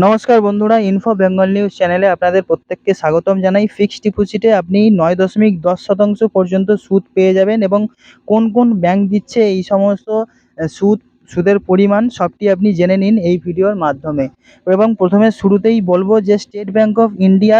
নমস্কার বন্ধুরা info Bengal news চ্যানেলে আপনাদের প্রত্যেককে স্বাগতম জানাই। ফিক্সড ডিপোজিটে আপনি নয় দশমিক দশ শতাংশ পর্যন্ত সুদ পেয়ে যাবেন এবং কোন কোন ব্যাংক দিচ্ছে এই সমস্ত সুদ সুদের পরিমাণ সবটি আপনি জেনে নিন এই ভিডিওর মাধ্যমে। এবং প্রথমে শুরুতেই বলব যে স্টেট ব্যাঙ্ক অফ ইন্ডিয়া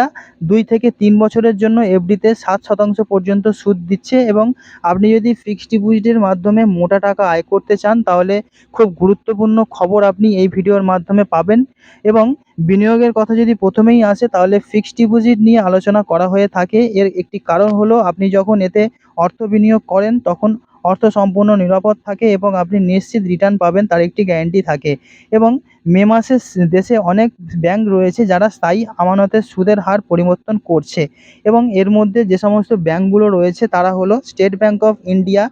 দুই থেকে তিন বছরের জন্য এফডিতে সাত শতাংশ পর্যন্ত সুদ দিচ্ছে এবং আপনি যদি ফিক্সড ডিপোজিটের মাধ্যমে মোটা টাকা আয় করতে চান, তাহলে খুব গুরুত্বপূর্ণ খবর আপনি এই ভিডিওর মাধ্যমে পাবেন। এবং বিনিয়োগের কথা যদি প্রথমেই আসে, তাহলে ফিক্সড ডিপোজিট নিয়ে আলোচনা করা হয়ে থাকে। এর একটি কারণ হলো, আপনি যখন এতে অর্থ বিনিয়োগ করেন, তখন অর্থ সম্পূর্ণ নিরাপদ থাকে এবং আপনি নিশ্চিত রিটার্ন পাবেন, তার একটি গ্যারান্টি থাকে। এবং মে মাসে দেশে অনেক ব্যাংক রয়েছে যারা স্থায়ী আমানতের সুদের হার পরিবর্তন করছে। এবং এর মধ্যে যে সমস্ত ব্যাংকগুলো রয়েছে, তারা হলো State Bank of India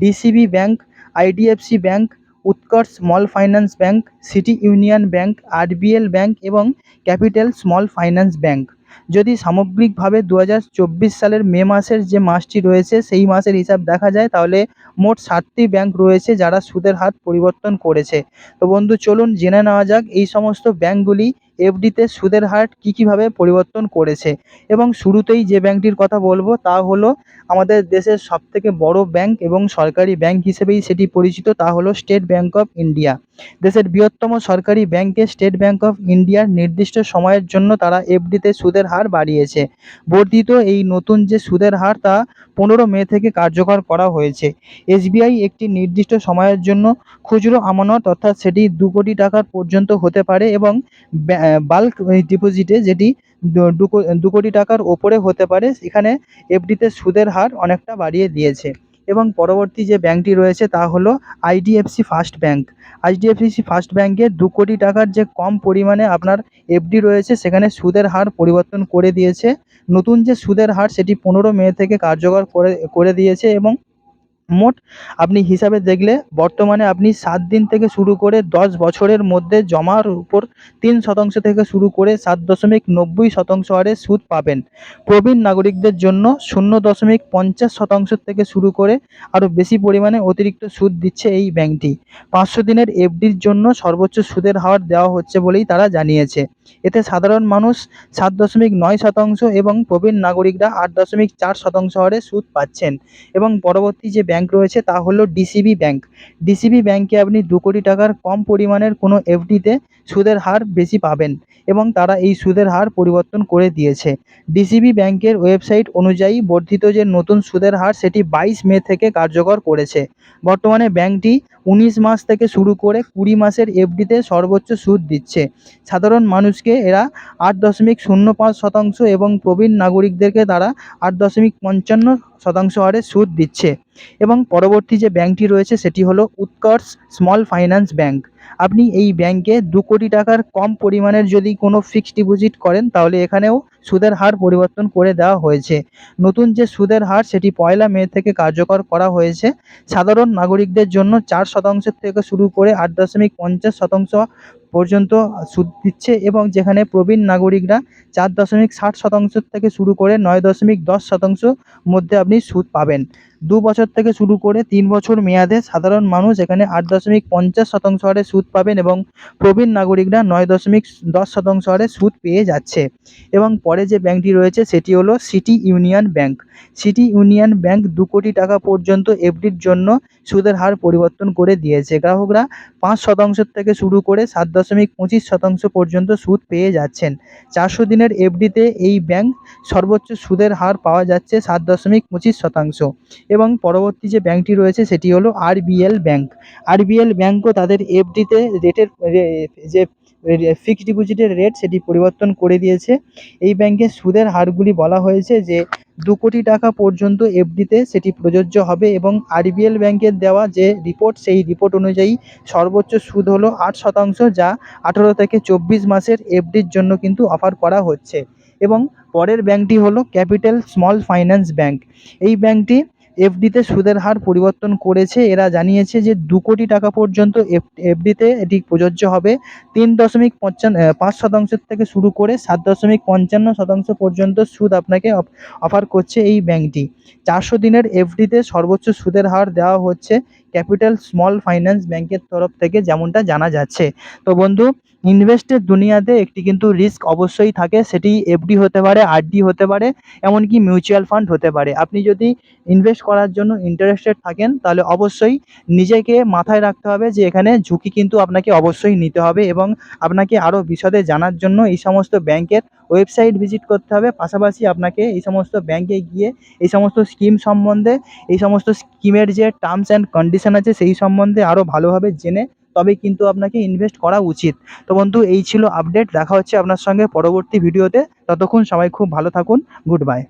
DCB Bank IDFC Bank Utkarsh Small Finance Bank City Union Bank RBL Bank এবং ক্যাপিটাল স্মল ফাইন্যান্স ব্যাংক যদি সামগ্রিকভাবে দু হাজার চব্বিশ সালের মে মাসের যে মাসটি রয়েছে, সেই মাসের হিসাব দেখা যায়, তাহলে মোট সাতটি ব্যাঙ্ক রয়েছে যারা সুদের হার পরিবর্তন করেছে। তো বন্ধু, চলুন জেনে নেওয়া যাক, এই সমস্ত ব্যাংকগুলি এফডিতে সুদের হার কী কীভাবে পরিবর্তন করেছে? এবং শুরুতেই যে ব্যাংকটির কথা বলব তা হলো আমাদের দেশের সবথেকে বড় ব্যাংক এবং সরকারি ব্যাংক হিসেবেই সেটি পরিচিত, তা হলো স্টেট ব্যাংক অফ ইন্ডিয়া। দেশের বৃহত্তম সরকারি ব্যাংকে স্টেট ব্যাংক অফ ইন্ডিয়ার নির্দিষ্ট সময়ের জন্য তারা এফডিতে সুদের হার বাড়িয়েছে। বর্ধিত এই নতুন যে সুদের হার তা পনেরো মে থেকে কার্যকর করা হয়েছে। এসবিআই একটি নির্দিষ্ট সময়ের জন্য খুচরো আমানত, অর্থাৎ সেটি দু কোটি টাকার পর্যন্ত হতে পারে এবং বাল্ক ডিপোজিটে যেটি দু- কোটি টাকার ওপরে হতে পারে এখানে এফডিতে সুদের হার অনেকটা বাড়িয়ে দিয়েছে। এবং পরবর্তী যে ব্যাংকটি রয়েছে তা হলো IDFC First Bank IDFC First ব্যাংকে দু কোটি টাকার যে কম পরিমাণে আপনার এফডি রয়েছে, সেখানে সুদের হার পরিবর্তন করে দিয়েছে। নতুন যে সুদের হার, সেটি পনেরো মে থেকে কার্যকর করে করে দিয়েছে এবং মোট আপনি হিসাবে দেখলে বর্তমানে আপনি সাত দিন থেকে শুরু করে দশ বছরের মধ্যে জমার উপর তিন শতাংশ থেকে শুরু করে সাত দশমিক নব্বই শতাংশ হারে সুদ পাবেন। প্রবীণ নাগরিকদের জন্য শূন্য দশমিক পঞ্চাশ শতাংশ থেকে শুরু করে আরও বেশি পরিমাণে অতিরিক্ত সুদ দিচ্ছে এই ব্যাংকটি। পাঁচশো দিনের এফডির জন্য সর্বোচ্চ সুদের হার দেওয়া হচ্ছে বলেই তারা জানিয়েছে। এতে সাধারণ মানুষ সাত দশমিক নয় শতাংশ এবং প্রবীণ নাগরিকরা আট দশমিক চার শতাংশ হারে সুদ পাচ্ছেন এবং পরবর্তী যে ব্যাংক রয়েছে, তা হলো ডিসিবি ব্যাংক ডিসিবি ব্যাংকে আপনি দু কোটি টাকার কম পরিমাণের কোনো এফডিতে সুদের হার বেশি পাবেন এবং তারা এই সুদের হার পরিবর্তন করে দিয়েছে। ডিসিবি ব্যাংকের ওয়েবসাইট অনুযায়ী বর্ধিত যে নতুন সুদের হার সেটি বাইশ মে থেকে কার্যকর করেছে। বর্তমানে ব্যাংকটি উনিশ মাস থেকে শুরু করে কুড়ি মাসের এফডিতে সর্বোচ্চ সুদ দিচ্ছে। সাধারণ মানুষকে এরা আট দশমিক শূন্য পাঁচ শতাংশ এবং প্রবীণ নাগরিকদেরকে তারা আট দশমিক পঞ্চান্ন শতাংশ হারে সুদ দিচ্ছে। এবং পরবর্তী যে ব্যাঙ্কটি রয়েছে সেটি হলো উৎকর্ষ স্মল ফাইন্যান্স ব্যাংক। আপনি এই ব্যাংকে দু কোটি টাকার কম পরিমাণের যদি কোনো ফিক্সড ডিপোজিট করেন, তাহলে এখানেও সুদের হার পরিবর্তন করে দেওয়া হয়েছে। নতুন যে সুদের হার, সেটি পয়লা মে থেকে কার্যকর করা হয়েছে। সাধারণ নাগরিকদের জন্য চার শতাংশের থেকে শুরু করে আট দশমিক পঞ্চাশ শতাংশ পর্যন্ত সুদ দিচ্ছে এবং যেখানে প্রবীণ নাগরিকরা চার দশমিক ষাট শতাংশ থেকে শুরু করে নয় দশমিক দশ শতাংশ মধ্যে আপনি সুদ পাবেন। দু বছর থেকে শুরু করে তিন বছর মেয়াদে সাধারণ মানুষ এখানে আট দশমিক পঞ্চাশ শতাংশ হারে সুদ পাবেন এবং প্রবীণ নাগরিকরা নয় দশমিক দশ শতাংশ হারে সুদ পেয়ে যাচ্ছে। এবং পরে যে ব্যাংকটি রয়েছে সেটি হলো City Union Bank. City Union Bank দু কোটি টাকা পর্যন্ত এফডির জন্য সুদের হার পরিবর্তন করে দিয়েছে। গ্রাহকরা পাঁচ শতাংশ থেকে শুরু করে সাত দশমিক পঁচিশ শতাংশ পর্যন্ত সুদ পেয়ে যাচ্ছেন। চারশো দিনের এফডিতে এই ব্যাংক সর্বোচ্চ সুদের হার পাওয়া যাচ্ছে সাত দশমিক পঁচিশ শতাংশ। এবং পরবর্তী যে ব্যাংকটি রয়েছে সেটি হলো আরবিএল ব্যাংক। আরবিএল ব্যাঙ্কও তাদের এফডিতে রেটের যে ফিক্সড ডিপোজিটের রেট সেটি পরিবর্তন করে দিয়েছে। এই ব্যাংকের সুদের হারগুলি বলা হয়েছে যে দু কোটি টাকা পর্যন্ত এফডিতে সেটি প্রযোজ্য হবে এবং আরবিএল ব্যাংকের দেওয়া যে রিপোর্ট সেই রিপোর্ট অনুযায়ী সর্বোচ্চ সুদ হলো আট শতাংশ যা আঠেরো থেকে চব্বিশ মাসের এফডির জন্য কিন্তু অফার করা হচ্ছে। এবং পরের ব্যাংকটি হলো ক্যাপিটাল স্মল ফাইন্যান্স ব্যাংক। এই ব্যাংকটি এফডিতে সুদের হার পরিবর্তন করেছে। এরা জানিয়েছে যে দু কোটি টাকা পর্যন্ত এফ এফডিতে এটি প্রযোজ্য হবে। তিন দশমিক পাঁচ শতাংশের থেকে শুরু করে সাত দশমিক পঞ্চান্ন শতাংশ পর্যন্ত সুদ আপনাকে অফার করছে এই ব্যাংকটি। চারশো দিনের এফডিতে সর্বোচ্চ সুদের হার দেওয়া হচ্ছে ক্যাপিটাল স্মল ফাইন্যান্স ব্যাংকের তরফ থেকে যেমনটা জানা যাচ্ছে। তো বন্ধু, ইনভেস্টের দুনিয়াতে একটি কিন্তু রিস্ক অবশ্যই থাকে, সেটি এফডি হতে পারে, আরডি হতে পারে, এমনকি মিউচুয়াল ফান্ড হতে পারে। আপনি যদি ইনভেস্ট করার জন্য ইন্টারেস্টেড থাকেন, তাহলে অবশ্যই নিজেকে মাথায় রাখতে হবে যে এখানে ঝুঁকি কিন্তু আপনাকে অবশ্যই নিতে হবে এবং আপনাকে আরও বিশদে জানার জন্য এই সমস্ত ব্যাংকের ওয়েবসাইট ভিজিট করতে হবে। পাশাপাশি আপনাকে এই সমস্ত ব্যাংকে গিয়ে এই সমস্ত স্কিম সম্বন্ধে, এই সমস্ত স্কিমের যে টার্মস অ্যান্ড কন্ডিশন আছে, সেই সম্বন্ধে আরও ভালোভাবে জেনে তবে কিন্তু আপনাকে ইনভেস্ট করা উচিত। তো বন্ধু, এই ছিল আপডেট দেখা হচ্ছে আপনার সঙ্গে পরবর্তী ভিডিওতে ততক্ষণ সবাই খুব ভালো থাকুন। Good bye